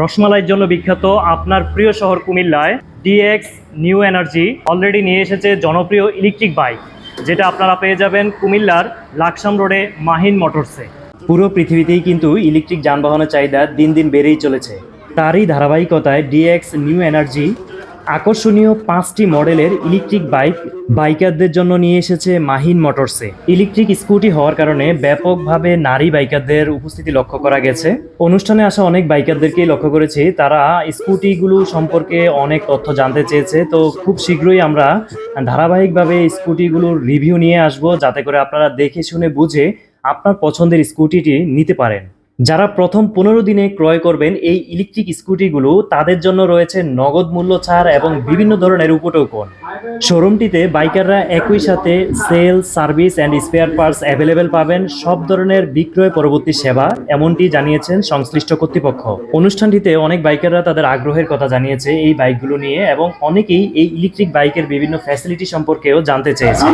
রসমালাইয়ের জন্য বিখ্যাত আপনার প্রিয় শহর কুমিল্লায় ডিএক্স নিউ এনার্জি অলরেডি নিয়ে এসেছে জনপ্রিয় ইলেকট্রিক বাইক যেটা আপনারা পেয়ে যাবেন কুমিল্লার লাকসাম রোডে মাহিন মোটরসে। পুরো পৃথিবীতেই কিন্তু ইলেকট্রিক যানবাহনের চাহিদা দিন দিন বেড়েই চলেছে। তারই ধারাবাহিকতায় ডিএক্স নিউ এনার্জি আকর্ষণীয় পাঁচটি মডেলের ইলেকট্রিক বাইক বাইকারদের জন্য নিয়ে এসেছে মাহিন মোটরসে ইলেকট্রিক স্কুটি হওয়ার কারণে ব্যাপকভাবে নারী বাইকারদের উপস্থিতি লক্ষ্য করা গেছে। অনুষ্ঠানে আসা অনেক বাইকারদেরকেই লক্ষ্য করেছি। তারা স্কুটিগুলো সম্পর্কে অনেক তথ্য জানতে চেয়েছে। তো খুব শীঘ্রই আমরা ধারাবাহিকভাবে স্কুটিগুলোর রিভিউ নিয়ে আসব, যাতে করে আপনারা দেখে শুনে বুঝে আপনার পছন্দের স্কুটিটি নিতে পারেন। যারা প্রথম পনেরো দিনে ক্রয় করবেন এই ইলেকট্রিক স্কুটিগুলো তাদের জন্য রয়েছে নগদ মূল্য ছাড় এবং বিভিন্ন ধরনের উপটোকন। শোরুমটিতে বাইকাররা একই সাথে sale, service and spare parts available পাবেন, সব ধরনের বিক্রয় পরবর্তী সেবা, এমনটি জানিয়েছেন সংশ্লিষ্ট কর্তৃপক্ষ। অনুষ্ঠানটিতে অনেক বাইকাররা তাদের আগ্রহের কথা জানিয়েছে এই বাইকগুলো নিয়ে এবং অনেকেই এই ইলেকট্রিক বাইকের বিভিন্ন ফ্যাসিলিটি সম্পর্কেও জানতে চেয়েছে।